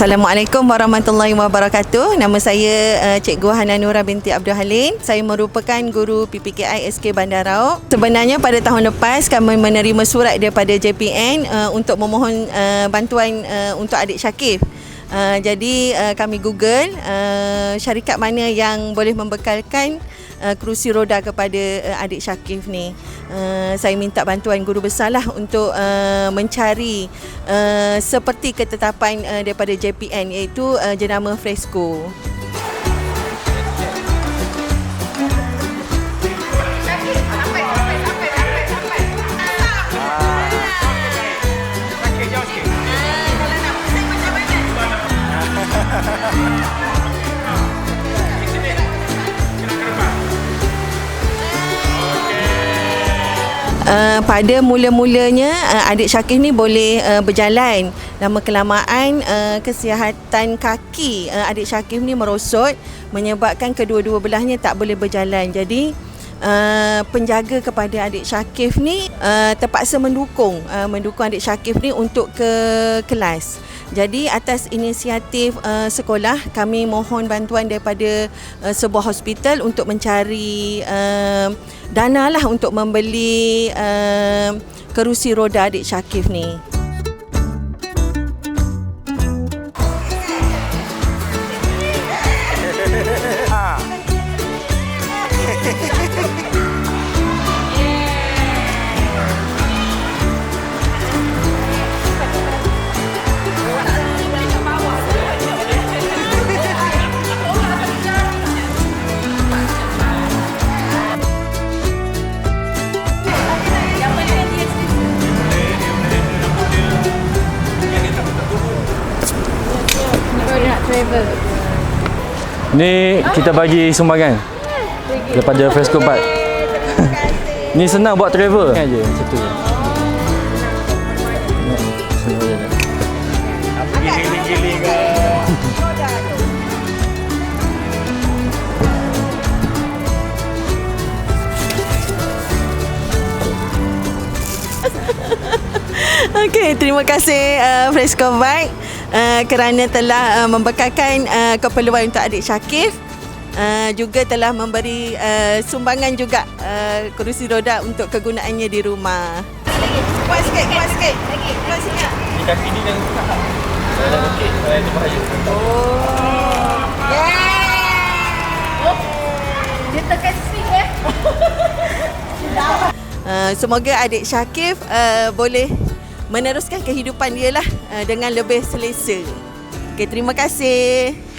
Assalamualaikum warahmatullahi wabarakatuh. Nama saya uh, Cikgu Hana binti Abdul Halim. Saya merupakan guru PPKI SK Bandar. Sebenarnya pada tahun lepas kami menerima surat daripada JPN uh, untuk memohon uh, bantuan uh, untuk adik Syakif. Uh, jadi uh, kami Google uh, syarikat mana yang boleh membekalkan uh, kerusi roda kepada uh, adik Syakif ni. Uh, saya minta bantuan guru besar lah untuk uh, mencari uh, seperti ketetapan uh, daripada JPN iaitu uh, jenama Fresco. Uh, pada mula-mulanya uh, adik Syakif ni boleh uh, berjalan. Lama kelamaan uh, kesihatan kaki uh, adik Syakif ni merosot menyebabkan kedua-dua belahnya tak boleh berjalan. Jadi uh, penjaga kepada adik Syakif ni uh, terpaksa mendukung uh, mendukung adik Syakif ni untuk ke kelas jadi atas inisiatif uh, sekolah kami mohon bantuan daripada uh, sebuah hospital untuk mencari uh, dana lah untuk membeli uh, kerusi roda adik Syakif ni. Ni kita bagi sumbangan daripada Fresco Park. Ni senang buat travel. Ni aja macam tu. Okey, terima kasih uh, Fresco Bike uh, kerana telah uh, membekalkan uh, keperluan untuk adik Syakif. Uh, juga telah memberi uh, sumbangan juga uh, kerusi roda untuk kegunaannya di rumah. Kuat sikit, kuat sikit. Lagi, kuat sikit. Ni kaki ni jangan buka. Dah okey, itu bahaya. Dia tekan swing eh. Uh, semoga adik Syakif uh, boleh meneruskan kehidupan dia lah uh, dengan lebih selesa. Okay, terima kasih.